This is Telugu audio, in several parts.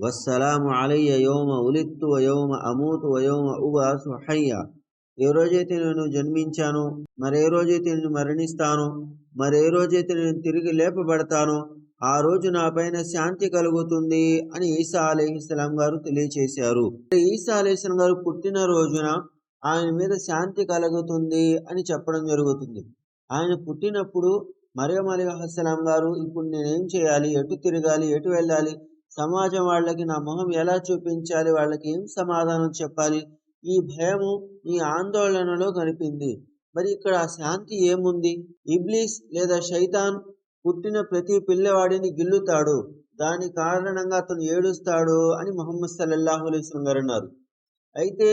వస్సలాము అలయ్య యోమ ఉలిత్తు వయోమ అమూతు వయోమ ఉబాసు హయ్య ఏ రోజైతే నేను జన్మించానో మరే రోజైతే నేను మరణిస్తానో మరే రోజైతే నేను తిరిగి లేపబడతానో ఆ రోజు నా పైన శాంతి కలుగుతుంది అని ఈసా అలీహిస్లాం గారు తెలియచేశారు. ఈసా అలీస్లాం గారు పుట్టిన రోజున ఆయన మీద శాంతి కలుగుతుంది అని చెప్పడం జరుగుతుంది. ఆయన పుట్టినప్పుడు మరియం అలీహస్లాం గారు ఇప్పుడు నేనేం చేయాలి? ఎటు తిరగాలి? ఎటు వెళ్ళాలి? సమాజం వాళ్ళకి నా మొహం ఎలా చూపించాలి? వాళ్ళకి ఏం సమాధానం చెప్పాలి? ఈ భయము ఈ ఆందోళనలో కనిపింది. మరి ఇక్కడ ఆ శాంతి ఏముంది? ఇబ్లీస్ లేదా శైతాన్ పుట్టిన ప్రతి పిల్లవాడిని గిల్లుతాడు. దాని కారణంగా అతను ఏడుస్తాడు అని మొహమ్మద్ సల్లల్లాహు అలైస్లం గారు అన్నారు. అయితే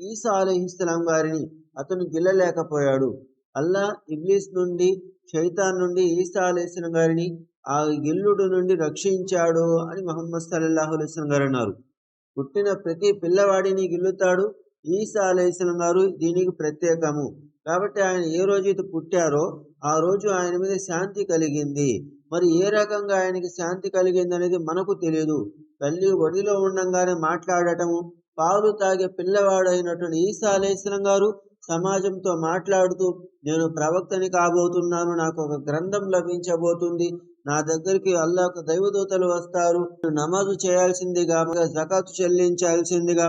ఈసా అలహిస్లాం గారిని అతను గిల్లలేకపోయాడు. అల్లా ఇబ్లీస్ నుండి శైతాన్ నుండి ఈసా అలైస్లం గారిని ఆ గిల్లుడు నుండి రక్షించాడు అని మహమ్మద్ సల్లల్లాహు అలైస్లం గారు అన్నారు. పుట్టిన ప్రతి పిల్లవాడిని గిల్లుతాడు. ఈసా అలైస్లం గారు దీనికి ప్రత్యేకము. కాబట్టి ఆయన ఏ రోజు పుట్టారో ఆ రోజు ఆయన మీద శాంతి కలిగింది. మరి ఏ రకంగా ఆయనకి శాంతి కలిగింది అనేది మనకు తెలియదు తల్లి ఒడిలో ఉండంగానే మాట్లాడటము పాలు తాగే పిల్లవాడు అయినటువంటి ఈసా అలైస్లం గారు సమాజంతో మాట్లాడుతూ నేను ప్రవక్తని కాబోతున్నాను నాకు ఒక గ్రంథం లభించబోతుంది నా దగ్గరికి అల్లాహ్ దైవదూతలు వస్తారు. నమాజు చేయాల్సిందిగా జకాతు చెల్లించాల్సిందిగా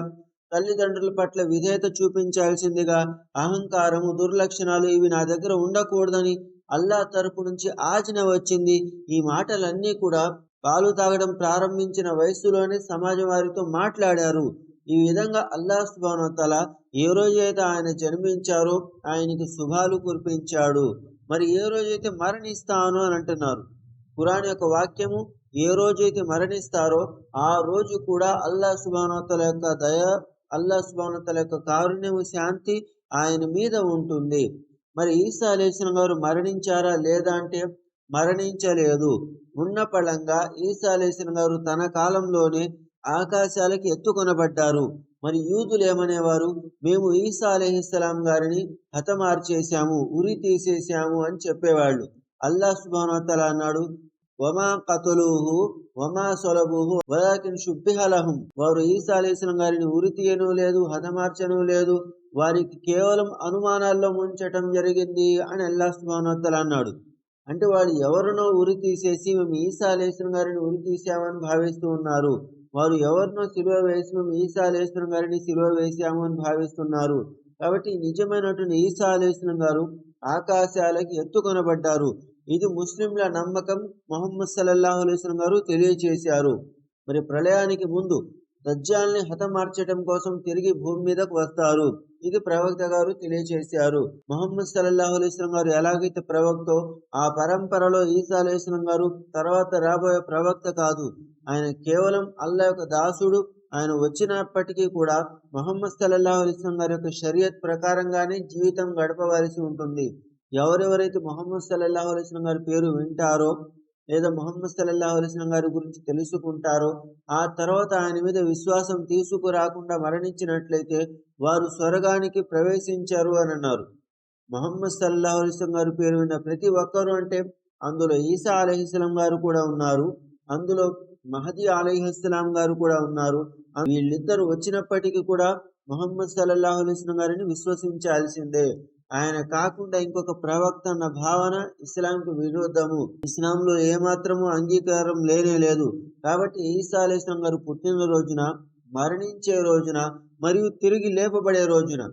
తల్లిదండ్రుల పట్ల విధేయత చూపించాల్సిందిగా అహంకారము దుర్లక్షణాలు ఇవి నా దగ్గర ఉండకూడదని అల్లా తరపు నుంచి ఆజ్ఞ వచ్చింది. ఈ మాటలన్నీ కూడా పాలు తాగడం ప్రారంభించిన వయస్సులోనే సమాజం వారితో మాట్లాడారు. ఈ విధంగా అల్లా సుబానతల ఏ రోజైతే ఆయన జన్మించారో ఆయనకి శుభాలు కురిపించాడు. మరి ఏ రోజైతే మరణిస్తాను అని అంటున్నారు. ఖురాన్ యొక్క వాక్యము ఏ రోజైతే మరణిస్తారో ఆ రోజు కూడా అల్లా సుబానతల యొక్క దయ అల్లా సుబానతల యొక్క కారుణ్యము శాంతి ఆయన మీద ఉంటుంది. మరి ఈసా అలేసిన గారు మరణించారా లేదా అంటే మరణించలేదు. ఉన్న పళంగా ఈసా అలేసిన గారు తన కాలంలోనే ఆకాశాలకి ఎత్తుకొనబడ్డారు. మరి యూదులు ఏమనేవారు? మేము ఈసా అలహిస్సలాం గారిని హతమార్చేశాము ఉరి తీసేశాము అని చెప్పేవాళ్ళు. అల్లా సుబానతల అన్నాడు వమా కతులుహు వమా సొలబుహు వలాకిన్ శుభిహలహం వారు ఈసా అలీస్లం గారిని ఉరి తీయను లేదు హతమార్చను లేదు వారికి కేవలం అనుమానాల్లో ముంచటం జరిగింది అని అల్లా సుబానోత్తల అన్నాడు. అంటే వాళ్ళు ఎవరినో ఉరి తీసేసి మేము ఈసా అలీస్లం గారిని ఉరి తీసామని భావిస్తూ ఉన్నారు. వారు ఎవరినో సిలువ వేసి మేము ఈసా అలీస్లం గారిని సిలువ వేసాము అని భావిస్తున్నారు. కాబట్టి నిజమైనటువంటి ఈసా అలీస్లం గారు ఆకాశాలకి ఎత్తుకొనబడ్డారు. ఇది ముస్లింల నమ్మకం మొహమ్మద్ సల్లల్లాహు అలైస్లం గారు తెలియచేశారు. మరి ప్రళయానికి ముందు దజ్జాల్ని హతమార్చడం కోసం తిరిగి భూమి మీదకు వస్తారు. ఇది ప్రవక్త గారు తెలియచేశారు. మొహమ్మద్ సల్లల్లాహు అలైస్లం గారు ఎలాగైతే ప్రవక్తో ఆ పరంపరలో ఈసా అలైస్లం గారు తర్వాత రాబోయే ప్రవక్త కాదు ఆయన కేవలం అల్లా యొక్క దాసుడు ఆయన వచ్చినప్పటికీ కూడా మొహమ్మద్ సల్లాహు అలైస్లం గారి యొక్క షరియత్ ప్రకారంగానే జీవితం గడపవలసి ఉంటుంది. ఎవరెవరైతే మొహమ్మద్ సల్లల్లాహు అలైస్లం గారి పేరు వింటారో లేదా మొహమ్మద్ సల్లల్లాహు అలైస్లం గారి గురించి తెలుసుకుంటారో ఆ తర్వాత ఆయన మీద విశ్వాసం తీసుకురాకుండా మరణించినట్లయితే వారు స్వర్గానికి ప్రవేశించారు అని అన్నారు. మొహమ్మద్ సల్లాహు అలైస్లం గారి పేరు విన్న ప్రతి ఒక్కరు అంటే అందులో ఈసా అలహిస్లాం గారు కూడా ఉన్నారు అందులో మహదీ అలహిస్లాం గారు కూడా ఉన్నారు. వీళ్ళిద్దరు వచ్చినప్పటికీ కూడా మొహమ్మద్ సల్లల్లాహు అలైస్లం గారిని విశ్వసించాల్సిందే. ఆయన కాకుండా ఇంకొక ప్రవక్త అన్న భావన ఇస్లాంకు విరుద్ధము. ఇస్లాంలో ఏమాత్రము అంగీకారం లేనే లేదు. కాబట్టి ఈసా అలీస్లాం గారు పుట్టిన రోజున మరణించే రోజున మరియు తిరిగి లేపబడే రోజున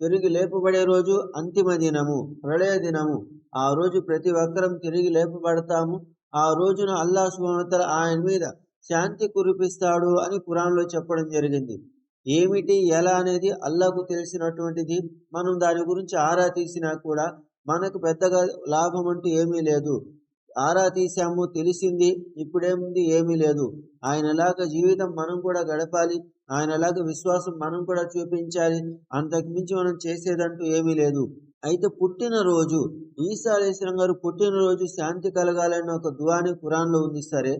తిరిగి లేపబడే రోజు అంతిమ దినము ప్రళయ దినము. ఆ రోజు ప్రతి ఒక్కరం తిరిగి లేపబడతాము. ఆ రోజున అల్లా సుమతల ఆయన మీద శాంతి కురిపిస్తాడు అని కురాన్లో చెప్పడం జరిగింది. ఏమిటి ఎలా అనేది అల్లాకు తెలిసినటువంటిది. మనం దాని గురించి ఆరా తీసినా కూడా మనకు పెద్దగా లాభం అంటూ ఏమీ లేదు. ఆరా తీసాము తెలిసింది ఇప్పుడేముంది ఏమీ లేదు. ఆయనలాగా జీవితం మనం కూడా గడపాలి. ఆయనలాగా విశ్వాసం మనం కూడా చూపించాలి. అంతకు మించి మనం చేసేదంటూ ఏమీ లేదు. అయితే పుట్టినరోజు ఈసా అలీస్లం గారు పుట్టినరోజు శాంతి కలగాలన్న ఒక దువాని కురాన్లో ఉంది సరే.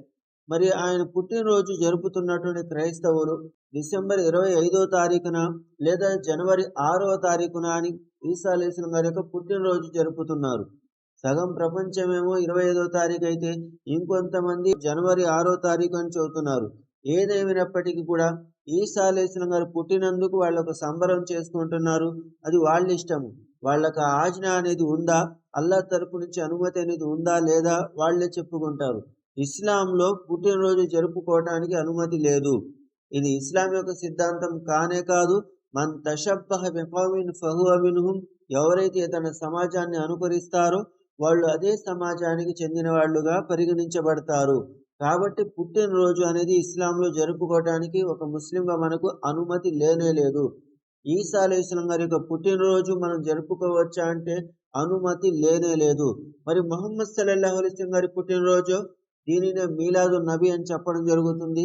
మరి ఆయన పుట్టినరోజు జరుపుతున్నటువంటి క్రైస్తవులు డిసెంబర్ ఇరవై ఐదో తారీఖున లేదా జనవరి ఆరవ తారీఖున అని ఈసాలేసిన అలీస్లం గారి యొక్క పుట్టినరోజు జరుపుతున్నారు. సగం ప్రపంచమేమో ఇరవై ఐదో తారీఖు అయితే ఇంకొంతమంది జనవరి ఆరో తారీఖు అని చెబుతున్నారు. ఏదేమైనప్పటికీ కూడా ఈసాలేసిన గారు పుట్టినందుకు వాళ్ళు ఒక సంబరం చేసుకుంటున్నారు. అది వాళ్ళ ఇష్టము. వాళ్ళకు ఆజ్ఞ అనేది ఉందా? అల్లా తరపు నుంచి అనుమతి అనేది ఉందా లేదా? వాళ్ళే చెప్పుకుంటారు. ఇస్లాంలో పుట్టినరోజు జరుపుకోవటానికి అనుమతి లేదు. ఇది ఇస్లాం యొక్క సిద్ధాంతం కానే కాదు. మన్ తషబ్బహ బికౌమిన్ ఫహువ మిన్హుం. ఎవరైతే తన సమాజాన్ని అనుకరిస్తారో వాళ్ళు అదే సమాజానికి చెందిన వాళ్ళుగా పరిగణించబడతారు. కాబట్టి పుట్టినరోజు అనేది ఇస్లాంలో జరుపుకోవటానికి ఒక ముస్లింగా మనకు అనుమతి లేనే లేదు. ఈసా అలైస్లం గారి యొక్క పుట్టినరోజు మనం జరుపుకోవచ్చా అంటే అనుమతి లేనే లేదు. మరి మొహమ్మద్ సల్లల్లాహు అలైస్లం గారి పుట్టినరోజు దీనినే మీలాదు నబీ అని చెప్పడం జరుగుతుంది.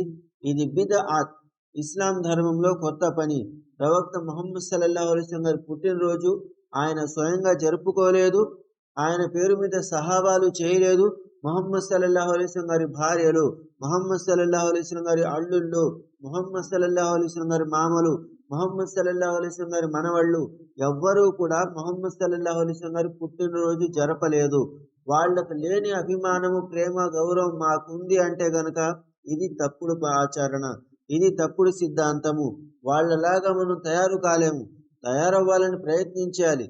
ఇది బిద ఆత్ ఇస్లాం ధర్మంలో కొత్త పని. ప్రవక్త మొహమ్మద్ సల్లల్లాహు అలైస్లం గారి పుట్టినరోజు ఆయన స్వయంగా జరుపుకోలేదు. ఆయన పేరు మీద సహాబాలు చేయలేదు. మొహమ్మద్ సల్లల్లాహు అలైస్లం గారి భార్యలు మొహమ్మద్ సల్లల్లాహు అలైస్లం గారి అల్లుళ్ళు మొహమ్మద్ సల్లల్లాహు అలైస్లం గారి మామలు మొహమ్మద్ సల్లల్లాహు అలైస్లం గారి మనవళ్ళు ఎవ్వరూ కూడా మొహమ్మద్ సల్లల్లాహు అలైస్లం గారి పుట్టినరోజు జరపలేదు. వాళ్ళకు లేని అభిమానము ప్రేమ గౌరవం మాకుంది అంటే గనక ఇది తప్పుడు ఆచరణ ఇది తప్పుడు సిద్ధాంతము. వాళ్ళలాగా మనం తయారు కాలేము తయారవ్వాలని ప్రయత్నించాలి.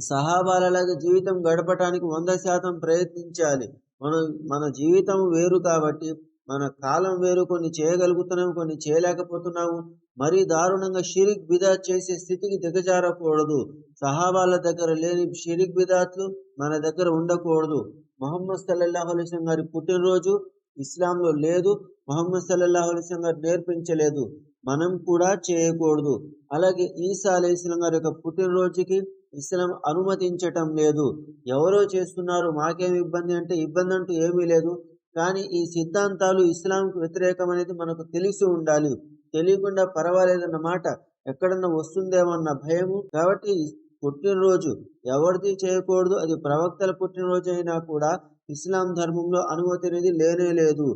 సహాబాలలాగా జీవితం గడపటానికి వంద శాతం ప్రయత్నించాలి. మనం మన జీవితం వేరు కాబట్టి మన కాలం వేరు కొన్ని చేయగలుగుతున్నాము కొన్ని చేయలేకపోతున్నాము. మరీ దారుణంగా షిరిక్ బిదా చేసే స్థితికి దిగజారకూడదు. సహాబాల దగ్గర లేని షిరిక్ బిదాత్లు మన దగ్గర ఉండకూడదు. మొహమ్మద్ సల్లల్లాహు అలిస్లం గారి పుట్టినరోజు ఇస్లాంలో లేదు. మొహమ్మద్ సల్లల్లాహు అలిస్లం గారు నేర్పించలేదు. మనం కూడా చేయకూడదు. అలాగే ఈసా ఇస్లాం గారి యొక్క పుట్టినరోజుకి ఇస్లాం అనుమతించటం లేదు. ఎవరో చేస్తున్నారు మాకేం ఇబ్బంది అంటే ఇబ్బంది అంటూ ఏమీ లేదు. కానీ ఈ సిద్ధాంతాలు ఇస్లాంకు వ్యతిరేకం అనేది మనకు తెలిసి ఉండాలి. తెలియకుండా పర్వాలేదన్నమాట ఎక్కడన్నా వస్తుందేమన్న భయము. కాబట్టి పుట్టినరోజు ఎవరిది చేయకూడదు అది ప్రవక్తల పుట్టినరోజు అయినా కూడా ఇస్లాం ధర్మంలో అనుమతి అనేది లేనే లేదు.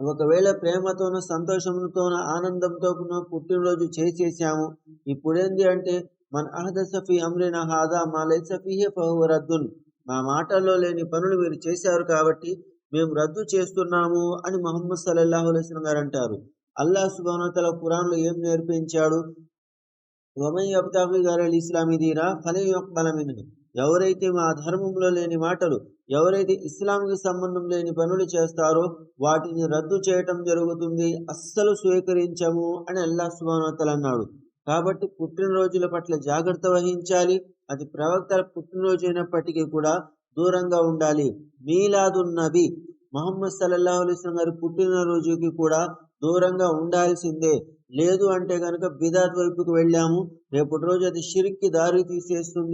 ఒకవేళ ప్రేమతోనో సంతోషంతోనో ఆనందంతో పుట్టినరోజు చేసేసాము ఇప్పుడేంది అంటే మన అహద సఫీ అమ్రిన హాదా మా లైసఫీహే ఫహురద్దున్ మా మాటల్లో లేని పనులు మీరు చేశారు కాబట్టి మేము రద్దు చేస్తున్నాము అని మహమ్మద్ సల్లల్లాహు అలైస్లం గారు అంటారు. అల్లా సుబానతల ఖురాన్లో ఏం నేర్పించాడు? వమై అబ్తాఫీ గారు ఇస్లామీ దీరా ఫలే బలమిన్ ఎవరైతే మా ధర్మంలో లేని మాటలు ఎవరైతే ఇస్లాంకి సంబంధం లేని పనులు చేస్తారో వాటిని రద్దు చేయటం జరుగుతుంది అస్సలు స్వీకరించము అని అల్లాహ్ సుబానతలు అన్నాడు. కాబట్టి పుట్టినరోజుల పట్ల జాగ్రత్త వహించాలి. అది ప్రవక్తల పుట్టినరోజు అయినప్పటికీ కూడా దూరంగా ఉండాలి. మీలాదున్ నబీ మొహమ్మద్ సల్లల్లాహు అలైస్లం గారి పుట్టినరోజుకి కూడా దూరంగా ఉండాల్సిందే. లేదు అంటే కనుక బిదాత్ వైపుకు వెళ్ళాము. రేపటి రోజు అది షిరిక్కి దారి తీసేస్తుంది.